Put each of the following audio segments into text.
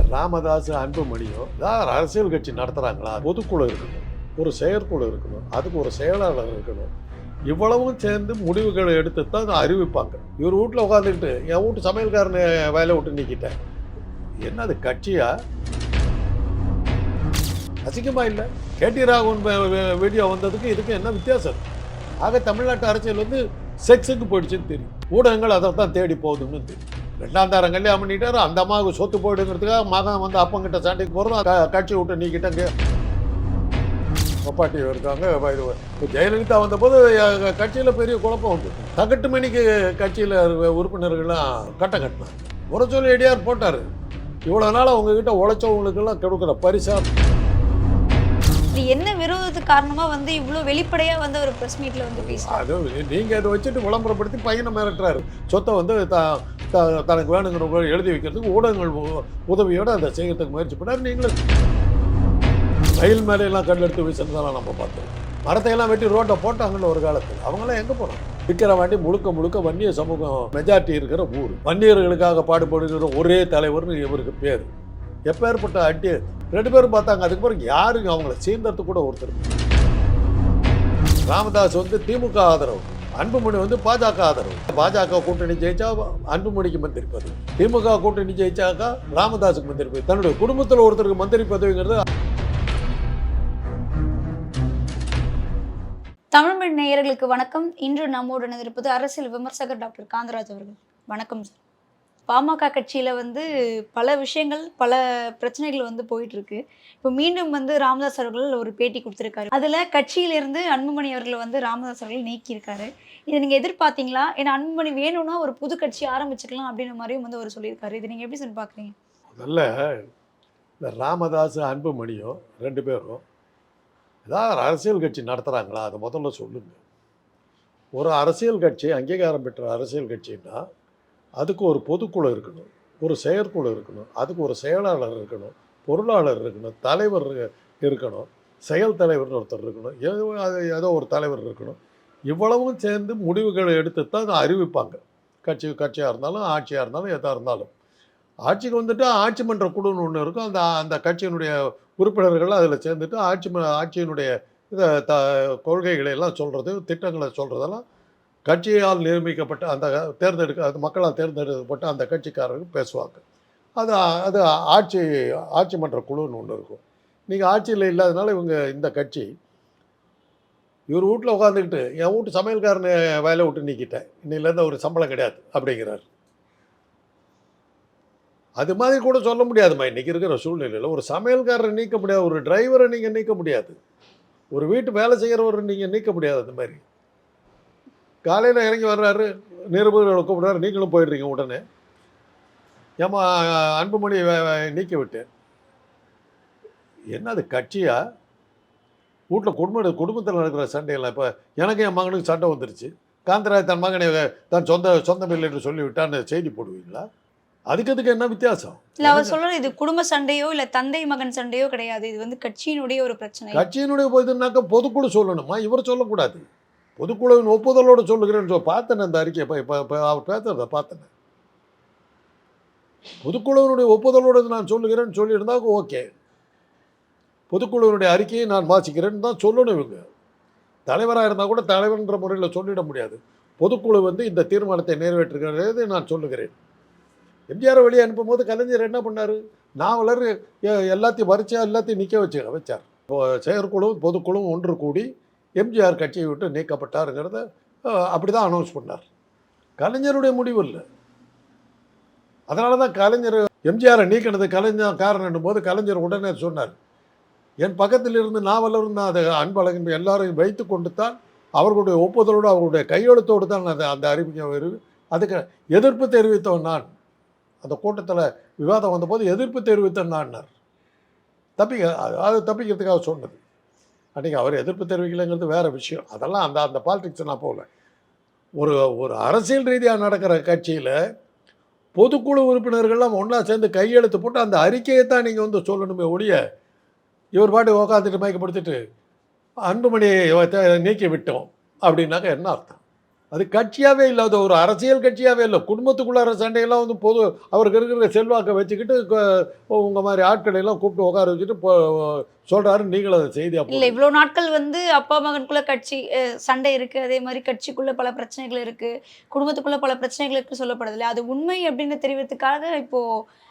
இந்த ராமதாஸ் அன்புமணியும் ஏதாவது அரசியல் கட்சி நடத்துகிறாங்களா பொதுக்குழு இருக்கணும் ஒரு செயற்குழு இருக்கணும் அதுக்கு ஒரு செயலாளர் இருக்கணும். இவ்வளவும் சேர்ந்து முடிவுகளை எடுத்து தான் அதை அறிவிப்பாங்க. இவர் வீட்டில் உட்காந்துக்கிட்டு என் வீட்டு சமையல்காரனை வேலை விட்டு நிற்கிட்டேன் என்ன அது கட்சியா? அசிங்கமா இல்லை? கேடி ராகவன் வீடியோ வந்ததுக்கு இதுக்கு என்ன வித்தியாசம்? ஆக தமிழ்நாட்டு அரசியல் வந்து செக்ஸுக்கு போயிடுச்சுன்னு தெரியும். ஊடகங்கள் அதை தான் தேடி போகுதுன்னு தெரியும். ரெண்டாம் தாரம் கல்யாணம் பண்ணிட்டாரு அந்த அம்மாவுக்கு சொத்து போயிடுங்கிறதுக்காக மகன் வந்து அப்பங்கிட்ட சண்டைக்கு போகிறோம் க- கட்சி விட்டு நீக்கிட்டாங்க கொப்பாட்டி இருக்காங்க இப்போ ஜெயலலிதா வந்தபோது கட்சியில் பெரிய குழப்பம் உண்டு. தகட்டு மணிக்கு கட்சியில் உறுப்பினர்கள்லாம் கட்டம் கட்டினாங்க. உரச்சொல்லி எடியார் போட்டார். இவ்வளோ நாள் அவங்கக்கிட்ட உழைச்சவங்களுக்கெல்லாம் கொடுக்குற பரிசா இது என்ன விரோதத்துக்கு காரணமா வந்து இவ்வளவு வெளிப்படையா வந்து ஒரு பிரஸ் மீட்ல வந்து பேசுறாரு அது நீங்கள் அதை வச்சுட்டு விளம்பரப்படுத்தி பையனை மிரட்டுறாரு. சொத்தை வந்து த த- தனக்கு வேணுங்கிற எழுதி வைக்கிறதுக்கு ஊடகங்கள் உதவியோடு அதை செய்யறதுக்கு முயற்சி பண்ணார் நீங்களும். ரயில் மேலே எல்லாம் கல் எடுத்து வீசுறதெல்லாம் நம்ம பார்த்தோம். மரத்தையெல்லாம் வெட்டி ரோட்டை போட்டாங்கன்னு ஒரு காலத்தில். அவங்களாம் எங்கே போனாங்க விக்கிரவாண்டி முழுக்க முழுக்க வன்னிய சமூகம் மெஜாரிட்டி இருக்கிற ஊர். வன்னியர்களுக்காக பாடுபடுகிற ஒரே தலைவர்னு இவருக்கு பேர். எப்பேற்பட்ட அட்டி ரெண்டு பேரும் பார்த்தாங்க. அதுக்கு பிறகு யாருங்க அவங்கள சீந்தறது கூட ஒருத்தர்? ராமதாஸ் வந்து திமுக ஆதரவு. அன்புமணி வந்து பாஜக ஆதரவு. பாஜக கூட்டணி ஜெயிச்சா அன்புமணிக்கு மந்திரி பதவி. திமுக கூட்டணி ஜெயிச்சாக்கா ராமதாஸுக்கு மந்திரி பதவி. தன்னுடைய குடும்பத்தில் ஒருத்தருக்கு மந்திரி பதவிங்கிறது தமிழ்மண் நேயர்களுக்கு வணக்கம். இன்று நம்மோடு இருப்பது அரசியல் விமர்சகர் டாக்டர் காந்தராஜ் அவர்கள். வணக்கம் சார். பாமக கட்சியில் வந்து பல விஷயங்கள் பல பிரச்சனைகள் வந்து போயிட்டுருக்கு. இப்போ மீண்டும் வந்து ராமதாஸ் அவர்கள் ஒரு பேட்டி கொடுத்துருக்காரு. அதில் கட்சியிலிருந்து அன்புமணி அவர்களை வந்து ராமதாஸ் அவர்கள் நீக்கியிருக்காரு. இதை நீங்கள் எதிர்பார்த்தீங்களா? ஏன்னா அன்புமணி வேணும்னா ஒரு புது கட்சி ஆரம்பிச்சுக்கலாம் அப்படின்ற மாதிரியும் வந்து அவர் சொல்லியிருக்காரு. இதை நீங்கள் எப்படி சொல்லி பார்க்குறீங்க? முதல்ல இந்த ராமதாஸ் அன்புமணியும் ரெண்டு பேரும் ஏதாவது அரசியல் கட்சி நடத்துகிறாங்களா அதை முதல்ல சொல்லுங்கள் ஒரு அரசியல் கட்சி அங்கீகாரம் பெற்ற அரசியல் கட்சின்னா அதுக்கு ஒரு பொதுக்குழு இருக்கணும் ஒரு செயற்குழு இருக்கணும் அதுக்கு ஒரு செயலாளர் இருக்கணும் பொருளாளர் இருக்கணும் தலைவர் இருக்கணும் செயல் தலைவர்னு ஒருத்தர் இருக்கணும் ஏதோ அது ஏதோ ஒரு தலைவர் இருக்கணும். இவ்வளவும் சேர்ந்து முடிவுகளை எடுத்து தான் அதை அறிவிப்பாங்க. கட்சி கட்சியாக இருந்தாலும் ஆட்சியாக இருந்தாலும் எதாக இருந்தாலும். ஆட்சிக்கு வந்துட்டு ஆட்சி மன்ற குழுன்னு ஒன்று இருக்கும். அந்த அந்த கட்சியினுடைய உறுப்பினர்கள் அதில் சேர்ந்துட்டு ஆட்சி ம- ஆட்சியினுடைய இதை த கொள்கைகளை எல்லாம் சொல்கிறது திட்டங்களை சொல்கிறதெல்லாம் கட்சியால் நியமிக்கப்பட்ட அந்த தேர்ந்தெடுக்க அது மக்களால் தேர்ந்தெடுக்கப்பட்ட அந்த கட்சிக்காரர்கள் பேசுவாங்க. அது அது ஆட்சி ஆட்சி மன்ற குழுன்னு ஒன்று இருக்கும். நீங்கள் ஆட்சியில் இல்லாதனால இவங்க இந்த கட்சி. இவர் வீட்டில் உட்காந்துக்கிட்டு என் வீட்டு சமையல்காரனை வேலை விட்டு நீக்கிட்டேன். இன்னிலேருந்து ஒரு சம்பளம் கிடையாது அப்படிங்கிறார். அது மாதிரி கூட சொல்ல முடியாதுமா இன்றைக்கி இருக்கிற சூழ்நிலையில் ஒரு சமையல்காரரை நீக்க முடியாது ஒரு டிரைவரை நீங்கள் நீக்க முடியாது. ஒரு வீட்டு வேலை செய்கிறவரை நீங்கள் நீக்க முடியாது அந்த மாதிரி. காலையில் இறங்கி வர்றாரு நிருபர்களை கூப்பிடுறாரு நீங்களும் போயிடுறீங்க உடனே. ஏமா அன்புமணி நீக்கி விட்டேன் என்ன அது கட்சியா? வீட்டில் குடும்ப குடும்பத்தில் நடக்கிற சண்டையெல்லாம் இப்போ எனக்கு என் மகனுக்கு சண்டை வந்துருச்சு. காந்தராஜ் தன் மகனை தன் சொந்த சொந்தம் இல்லை என்று சொல்லிவிட்டான்னு செய்தி போடுவீங்களா? அதுக்கு அதுக்கு என்ன வித்தியாசம்? இல்ல அவர் சொல்றது இது குடும்ப சண்டையோ இல்ல தந்தை மகன் சண்டையோ கிடையாது. இது வந்து கட்சியினுடைய ஒரு பிரச்சனை. கட்சியினுடைய போதுனாக்கா பொதுக்குழு சொல்லணுமா? இவர் சொல்லக்கூடாது. பொதுக்குழுவின் ஒப்புதலோடு சொல்லுகிறேன்னு சொல் பார்த்தேன் அந்த அறிக்கையை. இப்போ இப்போ அவர் பேசுறத பார்த்தேன். பொதுக்குழுவினுடைய ஒப்புதலோடு நான் சொல்லுகிறேன்னு சொல்லியிருந்தா ஓகே. பொதுக்குழுவினுடைய அறிக்கையை நான் வாசிக்கிறேன்னு தான் சொல்லணும் இவங்க. தலைவராக இருந்தால் கூட தலைவர்ன்ற முறையில் சொல்லிட முடியாது. பொதுக்குழு வந்து இந்த தீர்மானத்தை நிறைவேற்றுகிறது நான் சொல்லுகிறேன். எம்ஜிஆரை வெளியே அனுப்பும்போது கலைஞர் என்ன பண்ணார்? நாவலர் எ- எல்லாத்தையும் வரிச்சா எல்லாத்தையும் நிற்க வச்சு வச்சார். இப்போ செயற்குழு பொதுக்குழு ஒன்று கூடி எம்ஜிஆர் கட்சியை விட்டு நீக்கப்பட்டாருங்கிறத அப்படி தான் அனௌன்ஸ் பண்ணார். கலைஞருடைய முடிவு இல்லை. அதனால தான் கலைஞர் எம்ஜிஆரை நீக்கினது கலைஞர் காரணம் போது கலைஞர் உடனே சொன்னார் என் பக்கத்தில் இருந்து நாவலரும் தான் அதை அன்பழகன் எல்லாரையும் வைத்து கொண்டு தான் அவர்களுடைய ஒப்புதலோடு அவர்களுடைய கையெழுத்தோடு தான் அந்த அந்த அறிவிக்க அதுக்கு எதிர்ப்பு தெரிவித்தவன் நான். அந்த கூட்டத்தில் விவாதம் வந்தபோது எதிர்ப்பு தெரிவித்தேன் நான்னார் தப்பிக்க அது- அது தப்பிக்கிறதுக்காக சொன்னது. அன்றைக்கி அவர் எதிர்ப்பு தெரிவிக்கலைங்கிறது வேறு விஷயம். அதெல்லாம் அந்த அந்த பாலிடிக்ஸை நான் போகல. ஒரு ஒரு அரசியல் ரீதியாக நடக்கிற கட்சியில் பொதுக்குழு உறுப்பினர்கள்லாம் ஒன்றா சேர்ந்து கையெழுத்து போட்டு அந்த அறிக்கையை தான் நீங்கள் வந்து சொல்லணுமே ஒழிய இவர் பாட்டு உக்காந்துட்டு மயக்கப்படுத்திட்டு அன்புமணியை நீக்கி விட்டோம் அப்படின்னாக்க என்ன அர்த்தம்? அது கட்சியாகவே இல்லை அது ஒரு அரசியல் கட்சியாகவே இல்லை. குடும்பத்துக்குள்ளார சண்டையெல்லாம் வந்து பொது அவருக்கு இருக்கிற செல்வாக்கை வச்சுக்கிட்டு க- உங்க மாதிரி ஆட்களை எல்லாம் கூப்பிட்டு உட்கார வச்சுட்டு சொல்றாரு. நீங்களும் அதை செய்தியாக இல்ல இவ்வளவு நாட்கள் வந்து அப்பா மகனுக்குள்ள கட்சி சண்டை இருக்கு. அதே மாதிரி கட்சிக்குள்ள பல பிரச்சனைகள் இருக்கு. குடும்பத்துக்குள்ள பல பிரச்சனைகள் இருக்கு சொல்லப்படுது இல்லையா அது உண்மை அப்படின்னு தெரிவித்துக்காக இப்போ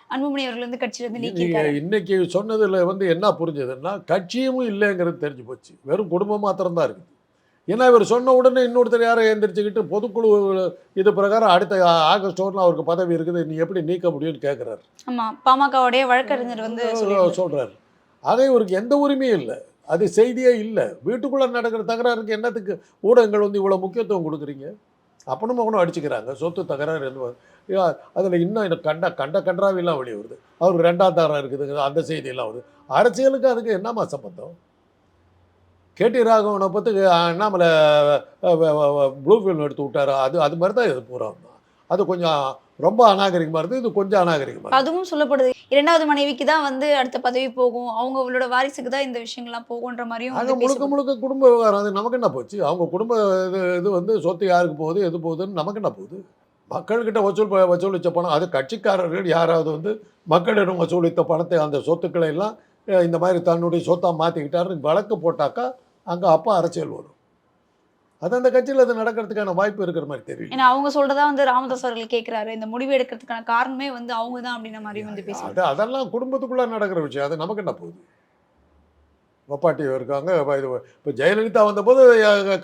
அன்புமணி அவர்கள் வந்து கட்சியில இருந்து நீங்க நீக்கிட்டாரு இன்னைக்கு சொன்னதுல வந்து என்ன புரிஞ்சதுன்னா கட்சியும் இல்லைங்கிறது தெரிஞ்சு போச்சு. வெறும் குடும்பம் மாத்திரம்தான் இருக்குது. ஏன்னா இவர் சொன்ன உடனே இன்னொருத்தர் யாரை எந்திரிச்சுக்கிட்டு பொதுக்குழு இது பிரகாரம் அடுத்த ஆகஸ்ட் வரலாம் அவருக்கு பதவி இருக்குது நீ எப்படி நீக்க முடியும்னு கேட்குறாரு ஆமா பாமகவுடைய வழக்கறிஞர் வந்து. சொல்றாரு. ஆக இவருக்கு எந்த உரிமையும் இல்லை. அது செய்தியே இல்லை. வீட்டுக்குள்ளே நடக்கிற தகராறுக்கு என்னத்துக்கு ஊடகங்கள் வந்து இவ்வளோ முக்கியத்துவம் கொடுக்குறீங்க? அப்பனும் மகனும் அடிச்சுக்கிறாங்க. சொத்து தகராறு என்ன அதில் இன்னும் எனக்கு கண்ட கண்ட கன்றாவெல்லாம் வெளியே வருது அவருக்கு ரெண்டாம் தரம் இருக்குதுங்க அந்த செய்தியெல்லாம் வருது. அரசியலுக்கு அதுக்கு என்னம்மா சம்பந்தம்? கேடி ராகவனை பற்றி அண்ணாமலை ப்ளூ ஃபில்ம் எடுத்து விட்டாரு. அது அது மாதிரி தான் இது பூரா. அது கொஞ்சம் ரொம்ப அநாகரிகமாக இருக்குது இது கொஞ்சம் அநாகரிகமாக அதுவும் சொல்லப்படுது. இரண்டாவது மனைவிக்கு தான் வந்து அடுத்த பதவி போகும். அவங்க அவங்களோட வாரிசுக்கு தான் இந்த விஷயங்கள்லாம் போகுன்ற மாதிரியும் வந்து முழுக்க. முழுக்க குடும்ப விவகாரம். அது நமக்கு என்ன போச்சு? அவங்க குடும்ப இது இது வந்து சொத்து யாருக்கு போகுது எது போகுதுன்னு நமக்கு என்ன போகுது? மக்கள்கிட்ட வசூல் வசூலித்த பணம் அது கட்சிக்காரர்கள் யாராவது வந்து மக்களிடம் வசூலித்த பணத்தை அந்த சொத்துக்களை எல்லாம் இந்த மாதிரி தன்னுடைய சொத்தாக மாற்றிக்கிட்டாருன்னு வழக்கு போட்டாக்கா அங்கே அப்பா அரசியல் வரும் அது அந்த கட்சியில் அது நடக்கிறதுக்கான வாய்ப்பு இருக்கிற மாதிரி தெரியும் ஏன்னா அவங்க சொல்றதா வந்து ராமதாஸ் அவர்கள் கேக்குறாரு. இந்த முடிவு எடுக்கிறதுக்கான காரணமே வந்து அவங்க தான் அப்படின்ற மாதிரி வந்து பேசுறாங்க அது அதெல்லாம் குடும்பத்துக்குள்ளே நடக்கிற விஷயம். அது நமக்கு என்ன போகுது? வப்பாட்டி இருக்காங்க இப்ப இது இப்போ ஜெயலலிதா வந்தபோது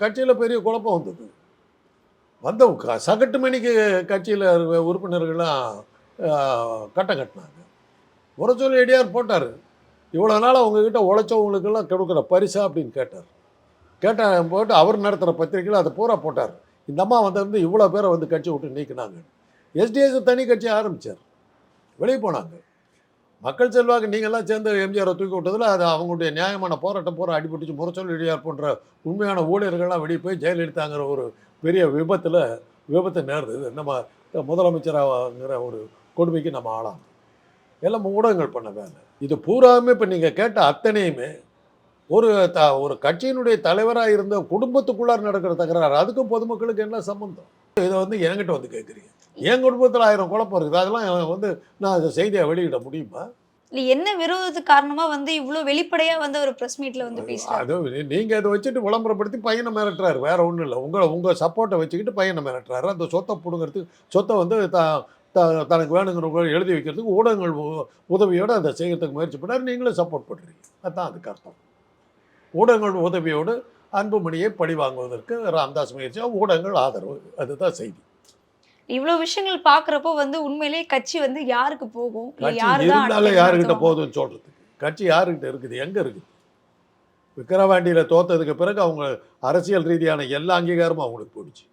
கட்சியில் பெரிய குழப்பம் வந்தது. வந்த சகட்டு மணிக்கு கட்சியில் உறுப்பினர்கள்லாம் கட்டம் கட்டினாங்க. முரசொலி எடியார் போட்டார். இவ்வளோ நாள் அவங்கக்கிட்ட உழைச்சவங்களுக்கெல்லாம் கொடுக்குற பரிசா அப்படின்னு கேட்டார். கேட்ட போட்டு அவர் நடத்துகிற பத்திரிக்கையில் அதை பூரா போட்டார். இந்த அம்மா வந்து இவ்வளோ பேரை வந்து கட்சி விட்டு நீக்கினாங்க. எஸ்டிஎஸ் தனி கட்சி ஆரம்பித்தார் வெளியே போனாங்க. மக்கள் செல்வாக்கு நீங்கள்லாம் சேர்ந்து எம்ஜிஆரை தூக்கி விட்டதில் அது அவங்களுடைய நியாயமான போராட்டம் பூரா அடிபட்டுச்சு. முரசொல் எடியார் போன்ற உண்மையான ஊழியர்கள்லாம் வெளியே போய் ஜெயலலிதாங்கிற ஒரு பெரிய விபத்தில் விபத்து நேர்ந்தது. நம்ம முதலமைச்சராங்கிற ஒரு கொடுமைக்கு நம்ம ஆளாம் எல்லாம் ஊடகங்கள் பண்ண வேலை. இது பூராவுமே இப்போ நீங்கள் கேட்ட அத்தனையுமே ஒரு த ஒரு கட்சியினுடைய தலைவராக இருந்த குடும்பத்துக்குள்ளார் நடக்கிற தகராறு அதுக்கும் பொதுமக்களுக்கு என்ன சம்பந்தம்? இதை வந்து என்கிட்ட வந்து கேட்குறீங்க என் குடும்பத்தில் ஆயிரம் குழப்பம் இருக்குது. அதெல்லாம் வந்து நான் அந்த செய்தியை வெளியிட முடியுமா? இல்ல என்ன விரோதத்துக்கு காரணமா வந்து இவ்வளவு வெளிப்படையா வந்து ஒரு பிரஸ் மீட்ல வந்து பேசுறாரு அது நீங்கள் அதை வச்சுட்டு விளம்பரப்படுத்தி பையனை மிரட்டுறாரு. வேற ஒன்றும் இல்லை. உங்களை உங்கள் சப்போர்ட்டை வச்சுக்கிட்டு பையனை மிரட்டுறாரு. அந்த சொத்தை பிடுங்கிறதுக்கு சொத்தை வந்து த த- தனக்கு வேணுங்கிறவங்க எழுதி வைக்கிறதுக்கு ஊடகங்கள் உதவியோடு அதை செய்யறதுக்கு முயற்சி பண்ணார். நீங்களும் சப்போர்ட் பண்ணுறீங்க அதுதான் அதுக்கு அர்த்தம். ஊடகங்கள் உதவியோடு அன்புமணியை பழி வாங்குவதற்கு ராமதாஸ் முயற்சி ஊடகங்கள் ஆதரவு. அதுதான் செய்தி. இவ்வளவு விஷயங்கள் பாக்குறப்போ வந்து உண்மையிலேயே கட்சி வந்து யாருக்கு போகும்? இருந்தாலே யாருக்கிட்ட? போகுதுன்னு சொல்றதுக்கு. கட்சி யாருக்கிட்ட இருக்குது? எங்க இருக்குது? விக்கிரவாண்டியில் தோத்ததுக்கு பிறகு அவங்க அரசியல் ரீதியான எல்லா அங்கீகாரமும் அவங்களுக்கு போயிடுச்சு.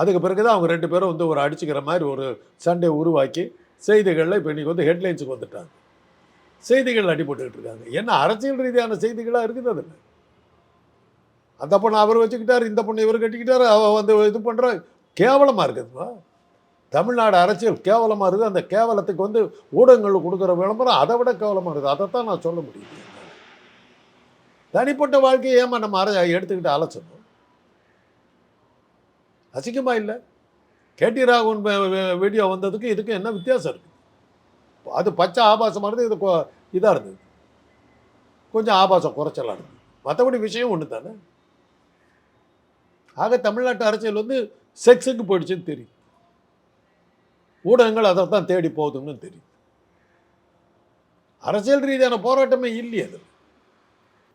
அதுக்கு பிறகு தான் அவங்க ரெண்டு பேரும் வந்து ஒரு அடிச்சுக்கிற மாதிரி ஒரு சண்டை உருவாக்கி செய்திகளில் இப்போ இன்றைக்கி வந்து ஹெட்லைன்ஸுக்கு வந்துட்டாங்க. செய்திகள் அடிபட்டுக்கிட்டு இருக்காங்க. என்ன அரசியல் ரீதியான செய்திகளாக இருக்குது அதில் அந்த பொண்ணை அவர் வச்சுக்கிட்டார் இந்த பொண்ணை இவர் கட்டிக்கிட்டார் அவ வந்து இது பண்ணுற கேவலமாக இருக்குதுப்பா தமிழ்நாடு அரசியல் கேவலமாக இருக்குது. அந்த கேவலத்துக்கு வந்து ஊடகங்கள் கொடுக்குற விளம்பரம் அதை விட கேவலமாக இருக்குது. அதைத்தான் நான் சொல்ல முடியும். தனிப்பட்ட வாழ்க்கையை ஏமா நம்ம அரை எடுத்துக்கிட்டு அலசணும் அசிங்கமா இல்லை? கேடி ராகவன் வீடியோ வந்ததுக்கு இதுக்கு என்ன வித்தியாசம் இருக்குது அது பச்சை ஆபாசமானது இது இதாக இருந்தது. கொஞ்சம் ஆபாசம் குறைச்சலாக இருந்தது மற்றபடி விஷயம் ஒன்று தானே. ஆக தமிழ்நாட்டு அரசியல் வந்து செக்ஸுக்கு போயிடுச்சுன்னு தெரியும் ஊடகங்கள் அதை தான் தேடி போகுதுன்னு தெரியும் அரசியல் ரீதியான போராட்டமே இல்லையே அது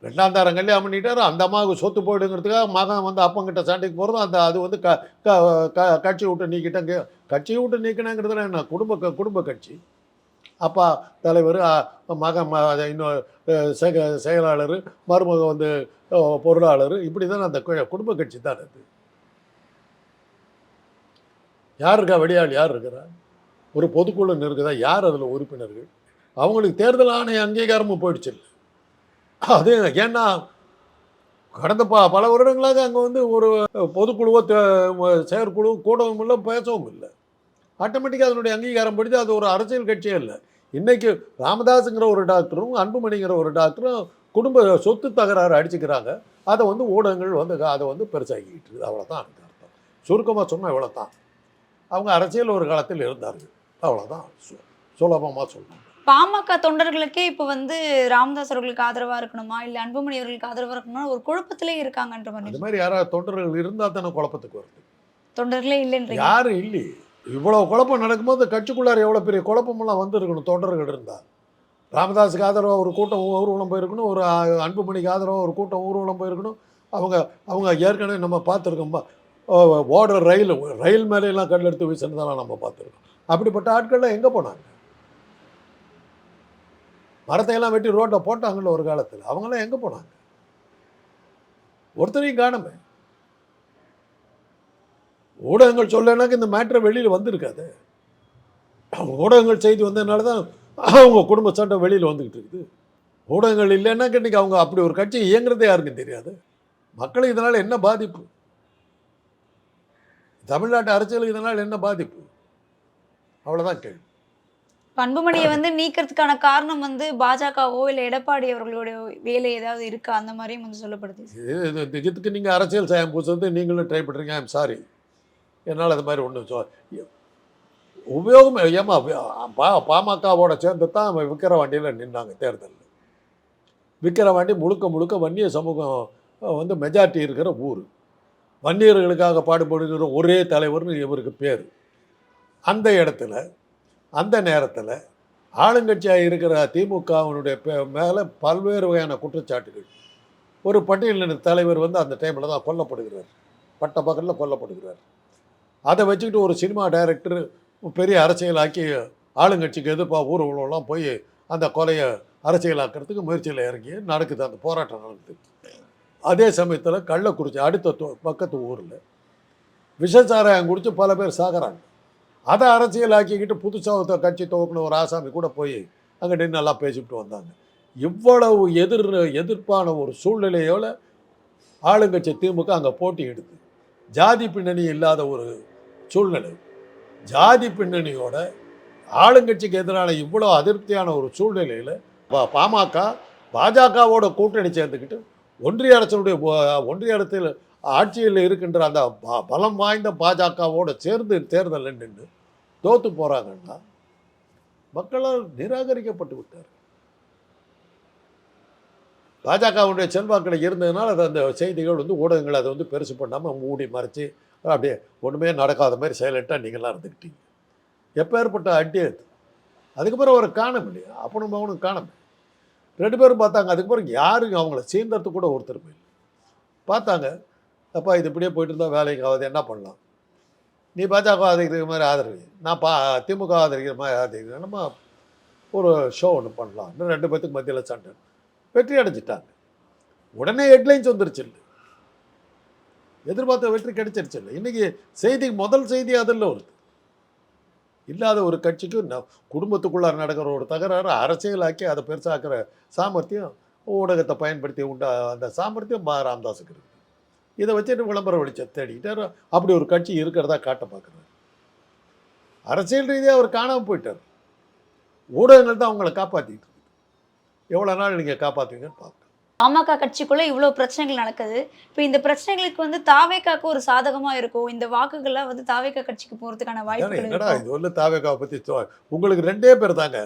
ரெண்டாம் தாரம் கல்யாணம் பண்ணிட்டாரு அந்த அம்மாவுக்கு சொத்து போயிடுங்கிறதுக்காக மகன் வந்து அப்பங்கிட்ட சண்டைக்கு போகிறதும் அந்த அது வந்து க க க- கட்சி விட்டு நீக்கிட்டங்க கட்சியை விட்டு நீக்கினாங்கிறதுல என்ன குடும்ப க- குடும்ப கட்சி. அப்பா தலைவர் மகன் ம- அது இன்னும் செக செயலாளர் மருமக வந்து பொருளாளர் இப்படி தான் அந்த குடும்ப கட்சி தான் அது. யார் இருக்கா வெளியாள் யார் இருக்கிறா? ஒரு பொதுக்குழு இருக்குதா யார் அதில் உறுப்பினர்கள்? அவங்களுக்கு தேர்தல் ஆணைய அங்கீகாரமும் போயிடுச்சு இல்லை. அது ஏன்னா கடந்த ப பல வருடங்களாக அங்கே வந்து ஒரு பொதுக்குழுவோ செயற்குழு கூடவும் இல்லை பேசவும் இல்லை. ஆட்டோமேட்டிக்காக அதனுடைய அங்கீகாரம் படித்து அது ஒரு அரசியல் கட்சியே இல்லை. இன்றைக்கி ராமதாஸுங்கிற ஒரு டாக்டரும் அன்புமணிங்கிற ஒரு டாக்டரும் குடும்ப சொத்து தகராறு அடிச்சுக்கிறாங்க. அதை வந்து ஊடகங்கள் வந்து அதை வந்து பெருசாகிக்கிட்டு இருக்குது அவ்வளோதான் எனக்கு அர்த்தம். சுருக்கமாக சொன்னால் இவ்வளோ தான் அவங்க அரசியல் ஒரு காலத்தில் இருந்தார்கள். அவ்வளோதான் சுலபமாக சொல்லணும் பாமக தொண்டர்களுக்கே இப்போ வந்து ராமதாஸ் அவர்களுக்கு ஆதரவா இருக்கணுமா? இல்ல அன்புமணி அவர்களுக்கு ஆதரவா இருக்கணுமா? ஒரு குழப்பத்திலே இருக்காங்கன்ற மாதிரி மாதிரி யாராவது தொண்டர்கள் இருந்தால் தானே குழப்பத்துக்கு வருது. தொண்டர்களே இல்லைன்றீங்க. யாரும் இல்லையே இவ்வளோ குழப்பம் நடக்கும்போது கட்சிக்குள்ளார எவ்வளோ பெரிய குழப்பமெல்லாம் வந்திருக்கணும் தொண்டர்கள் இருந்தால் ராமதாஸுக்கு ஆதரவாக ஒரு கூட்டம் ஊர்வலம் போயிருக்கணும் ஒரு அன்புமணிக்கு ஆதரவாக ஒரு கூட்டம் ஊர்வலம் போயிருக்கணும். அவங்க அவங்க ஏற்கனவே நம்ம பார்த்துருக்கோம் ஓடுற ரயில் ரயில் மேலையெல்லாம் கல் எடுத்து வீசினதெல்லாம் நம்ம பார்த்துருக்கோம். அப்படிப்பட்ட ஆட்கள்லாம் எங்கே போனாங்க? மரத்தையெல்லாம் வெட்டி ரோட்டில் போட்டாங்கல்ல ஒரு காலத்தில். அவங்களாம் எங்கே போனாங்க? ஒருத்தரையும் காணுமே. ஊடகங்கள் சொல்லனாக்க இந்த மேட்ரை வெளியில் வந்திருக்காது. ஊடகங்கள் செய்தி வந்ததுனால தான் அவங்க குடும்ப சண்டை வெளியில் வந்துக்கிட்டு இருக்குது. ஊடகங்கள் இல்லைன்னாக்க இன்றைக்கி அவங்க அப்படி ஒரு கட்சி இயங்குறதே யாருக்கும் தெரியாது. மக்களுக்கு இதனால் என்ன பாதிப்பு? தமிழ்நாட்டு அரசியலுக்கு இதனால் என்ன பாதிப்பு? அவ்வளோதான் கேள்வி. பண்புமணியை அன்புமணியை வந்து நீக்கிறதுக்கான காரணம் வந்து பாஜகவோ இல்லை எடப்பாடி அவர்களுடைய வேலை ஏதாவது இருக்கா? அந்த மாதிரியும் வந்து சொல்லப்படுது. திஜத்துக்கு இதுக்கு நீங்கள் அரசியல் சாயம் பூசுறது நீங்களும் ட்ரை பண்ணுறீங்க ஐம் சாரி என்னால் அது மாதிரி ஒன்று சொ உபயோகம் ஏமா பா பாமகவோட சேர்ந்து தான் அவன் விக்கிரவாண்டியில் நின்னாங்க தேர்தலில். விக்கிரவாண்டி முழுக்க முழுக்க வன்னிய சமூகம் வந்து மெஜாரிட்டி இருக்கிற ஊர். வன்னியர்களுக்காக பாடுபடுகிற ஒரே தலைவர்னு இவருக்கு பேர். அந்த இடத்துல அந்த நேரத்தில் ஆளுங்கட்சியாக இருக்கிற திமுகவினுடைய மேலே பல்வேறு வகையான குற்றச்சாட்டுகள். ஒரு பட்டியலின தலைவர் வந்து அந்த டைமில் தான் கொல்லப்படுகிறார். பட்ட பக்கத்தில் கொல்லப்படுகிறார். அதை வச்சுக்கிட்டு ஒரு சினிமா டைரக்டர் பெரிய அரசியலாக்கி ஆளுங்கட்சிக்கு எதிர்ப்பாக ஊர்வலம்லாம் போய் அந்த கொலையை அரசியலாக்கிறதுக்கு முயற்சியில் இறங்கி நடக்குது. அந்த போராட்டம் நடக்குது. அதே சமயத்தில் கள்ளக்குறிச்சி அடுத்த தொ- பக்கத்து ஊரில் விஷசாராயம் குடித்து பல பேர் சாகிறாங்க. அதை அரசியலாக்கிக்கிட்டு புதுசாக கட்சி துவக்கின ஒரு ஆசாமி கூட போய் அங்கே நின்று நல்லா பேசிவிட்டு வந்தாங்க. இவ்வளவு எதிர் எதிர்ப்பான ஒரு சூழ்நிலையோட ஆளுங்கட்சி திமுக அங்கே போட்டியிடுது ஜாதி பின்னணி இல்லாத ஒரு சூழ்நிலை. ஜாதி பின்னணியோட ஆளுங்கட்சிக்கு எதிரான இவ்வளோ அதிருப்தியான ஒரு சூழ்நிலையில் பாமக பாஜகவோட கூட்டணி சேர்ந்துக்கிட்டு ஒன்றிய அரசனுடைய ஒன்றிய அரசில் ஆட்சியில் இருக்கின்ற அந்த ப- பலம் வாய்ந்த பாஜகவோட சேர்ந்து தேர்தல் நின்று தோத்து போகிறாங்கன்னா மக்களால் நிராகரிக்கப்பட்டு விட்டார் பாஜகவுடைய செல்வாக்கில் இருந்ததுனால அது அந்த செய்திகள் வந்து ஊடகங்கள் அதை வந்து பெருசு பண்ணாமல் மூடி மறைச்சி அப்படியே ஒன்றுமே நடக்காத மாதிரி சைலண்ட்டாக நீங்களாம் இருந்துக்கிட்டீங்க. எப்போ ஏற்பட்ட அடி அது? அதுக்கு பிறகு அவரை காணும் இல்லையா? அப்பனும் அவனும் காணும் ரெண்டு பேரும் பார்த்தாங்க அதுக்கு பிறகு யாரும் அவங்கள சீந்தறதுக்கு கூட ஒருத்தருமே இல்லை. பார்த்தாங்க அப்பா இது இப்படியே போயிட்டு இருந்தால் வேலைக்கு ஆகாது என்ன பண்ணலாம்? நீ பாஜக ஆதரிக்கிற மாதிரி ஆதரவு நான் பா திமுக ஆதரிக்கிற மாதிரி ஆதரிக்கிறேன். நம்ம ஒரு ஷோ ஒன்று பண்ணலாம். இன்னும் ரெண்டு பேத்துக்கு மத்தியில் சண்டை. வெற்றி அடைஞ்சிட்டாங்க. உடனே ஹெட்லைன்ஸ் வந்துருச்சு இல்லை. எதிர்பார்த்த வெற்றி கிடைச்சிருச்சு இல்லை. இன்றைக்கி செய்தி முதல் செய்தி அதில் வருது இல்லாத ஒரு கட்சிக்கு ந- குடும்பத்துக்குள்ளார நடக்கிற ஒரு தகராறு அரசியலாக்கி அதை பெருசாக்குற சாமர்த்தியம் ஊடகத்தை பயன்படுத்தி உண்டா அந்த சாமர்த்தியம் மா ராமதாஸுக்கு இருக்குது இதை வச்சுட்டு விளம்பர வெளிச்சம் தேடிக்கிட்டார் அப்படி ஒரு கட்சி இருக்கிறதா காட்ட பார்க்குறாரு. அரசியல் ரீதியாக அவர் காணாமல் போயிட்டார். ஊடகங்கள் தான் அவங்கள காப்பாற்றிட்டு இருக்குது எவ்வளோ நாள் நீங்கள் காப்பாற்றுவீங்கன்னு பார்க்கலாம் பாமக கட்சிக்குள்ள இவ்வளவு பிரச்சனைகள் நடக்குது. இப்போ இந்த பிரச்சனைகளுக்கு வந்து தாவேக்காக்கு ஒரு சாதகமா இருக்கும். இந்த வாக்குகள்லாம் வந்து தாவேக்கா கட்சிக்கு போறதுக்கான ஏன்னா வாய்ப்புகள் என்னடா இது? ஒன்று தாவேக்காவை பற்றி உங்களுக்கு ரெண்டே பேர் தாங்க.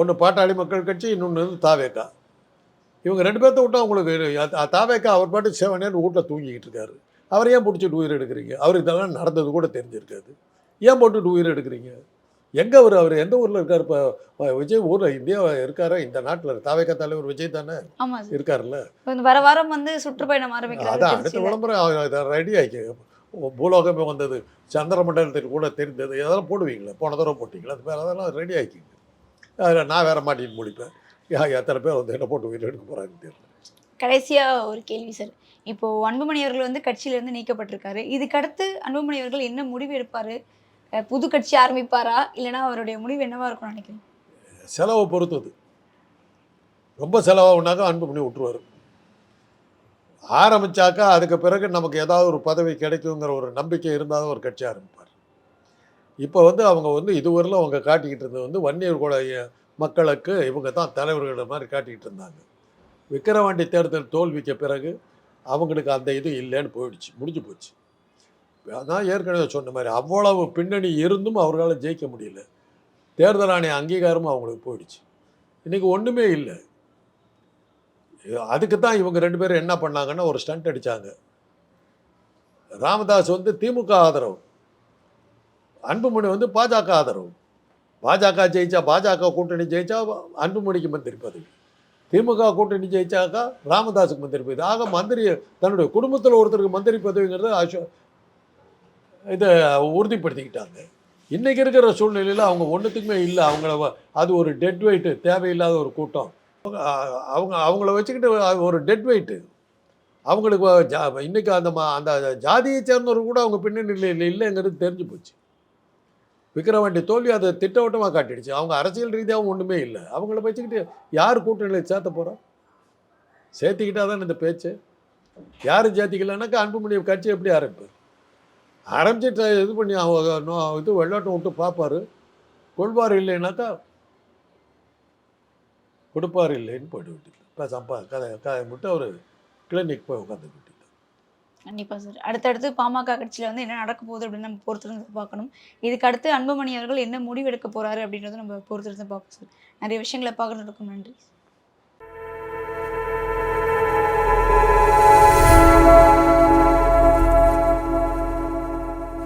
ஒன்று பாட்டாளி மக்கள் கட்சி இன்னொன்று தாவேக்கா. இவங்க ரெண்டு பேர்த்த விட்டா உங்களுக்கு தாவேக்கா அவர் பாட்டு செவனேன்னு வீட்டில் தூங்கிக்கிட்டு இருக்காரு. அவர் ஏன் பிடிச்சிட்டு உயிர் எடுக்கிறீங்க? அவருக்கு இதெல்லாம் நடந்தது கூட தெரிஞ்சிருக்காது. ஏன் போட்டுட்டு உயிர் எடுக்கிறீங்க? எங்கே அவர் அவர் எந்த ஊரில் இருக்கார்? இப்போ விஜய் ஊரில் இந்தியா இருக்காரா? இந்த நாட்டில் தாவேக்கா தலைவர் விஜய் தானே இருக்காருல்ல. வர வாரம் வந்து சுற்றுப்பயணம் ஆரம்பிக்கிறாரு அதான் அடுத்த. விளம்பரம் ரெடி ஆகி பூலோகமே வந்தது சந்திரமண்டலத்தில் கூட தெரிந்தது அதெல்லாம் போடுவீங்களே? போன தடவை போட்டிங்களா? அது பேர் அதெல்லாம் ரெடி ஆக்கிங்க அதில் நான் வேற மாட்டின்னு முடிப்பேன். எத்தனை பேர் வந்து என்ன போட்டு உயிர் எடுக்க போகிறாங்கன்னு தெரியல. கடைசியா ஒரு கேள்வி சார். இப்போ அன்புமணி அவர்கள் வந்து கட்சியில இருந்து நீக்கப்பட்டிருக்காரு. இதுக்கு அடுத்து அன்புமணி அவர்கள் என்ன முடிவு எடுப்பாரு? புது கட்சி ஆரம்பிப்பாரா? இல்லைன்னா அவருடைய முடிவு என்னவா இருக்கும்னு நினைக்கிறேன் செலவை பொறுத்தது ரொம்ப செலவாகுனாக்கா அன்பு பண்ணி விட்டுருவார். ஆரம்பிச்சாக்கா அதுக்கு பிறகு நமக்கு ஏதாவது ஒரு பதவி கிடைக்குங்கிற ஒரு நம்பிக்கை இருந்தாலும் ஒரு கட்சி ஆரம்பிப்பார். இப்போ வந்து அவங்க வந்து இதுவரையிலும் அவங்க காட்டிக்கிட்டு இருந்தது வந்து வன்னியர் கூட மக்களுக்கு இவங்க தான் தலைவர்கள் மாதிரி காட்டிக்கிட்டு இருந்தாங்க. விக்கிரவாண்டி தேர்தல் தோல்விக்கு பிறகு அவங்களுக்கு அந்த இது இல்லைன்னு போயிடுச்சு முடிஞ்சு போச்சு. அதான் ஏற்கனவே சொன்ன மாதிரி அவ்வளவு பின்னணி இருந்தும் அவர்களால் ஜெயிக்க முடியல. தேர்தல் ஆணைய அங்கீகாரமும் அவங்களுக்கு போயிடுச்சு. இன்றைக்கி ஒன்றுமே இல்லை. அதுக்கு தான் இவங்க ரெண்டு பேரும் என்ன பண்ணாங்கன்னா ஒரு ஸ்டண்ட் அடித்தாங்க ராமதாஸ் வந்து திமுக ஆதரவு. அன்புமணி வந்து பாஜக ஆதரவு. பாஜக ஜெயிச்சா பாஜக கூட்டணி ஜெயிச்சா அன்புமணிக்கு மந்திரி பதவி. திமுக கூட்டணி ஜெயிச்சாக்கா ராமதாஸுக்கு மந்திரி பதவி. ஆக மந்திரி தன்னுடைய குடும்பத்தில் ஒருத்தருக்கு மந்திரி பதவிங்கிறத அசோ இதை உறுதிப்படுத்திக்கிட்டாங்க. இன்றைக்கி இருக்கிற சூழ்நிலையில் அவங்க ஒன்றுத்துக்குமே இல்லை. அவங்கள அது ஒரு டெட் வெயிட்டு தேவையில்லாத ஒரு கூட்டம். அவங்க அவங்கள வச்சுக்கிட்டு அது ஒரு டெட் வெயிட்டு அவங்களுக்கு ஜா இன்றைக்கி அந்த மா அந்த ஜாதியை சேர்ந்தவர் கூட அவங்க பின்னணியில் இல்லை இல்லைங்கிறது தெரிஞ்சு போச்சு. விக்ரவாண்டி தோல்வி அதை திட்டவட்டமாக காட்டிடுச்சு. அவங்க அரசியல் ரீதியாகவும் ஒன்றுமே இல்லை. அவங்கள வச்சுக்கிட்டு யார் கூட்டணியில் சேர்த்த போகிறோம் சேர்த்திக்கிட்டா தான் இந்த பேச்சு? யாரும் சேர்த்திக்கலனாக்கா அன்புமணி கட்சி எப்படி ஆரம்பிப்பார்? ஆரம்பிச்சு இது பண்ணி அவங்க இது வெள்ளாட்டம் விட்டு பார்ப்பார். கொள்வார் இல்லைன்னாக்கா கொடுப்பார் இல்லைன்னு போயிட்டு விட்டு இப்போ சம்பா கதை கதை மட்டும் அவர் கிளினிக் போய் உட்காந்துக்கிட்டு. கண்டிப்பாக சார் அடுத்தடுத்து பாமக கட்சியில் வந்து என்ன நடக்க போகுது அப்படின்னு நம்ம பொறுத்திருந்து பார்க்கணும். இதுக்கு அடுத்து அன்புமணி அவர்கள் என்ன முடிவெடுக்க போகிறாரு அப்படின்றத நம்ம பொறுத்திருந்து பார்ப்போம் சார் நிறைய விஷயங்களை பார்க்கறதுக்கும் நன்றி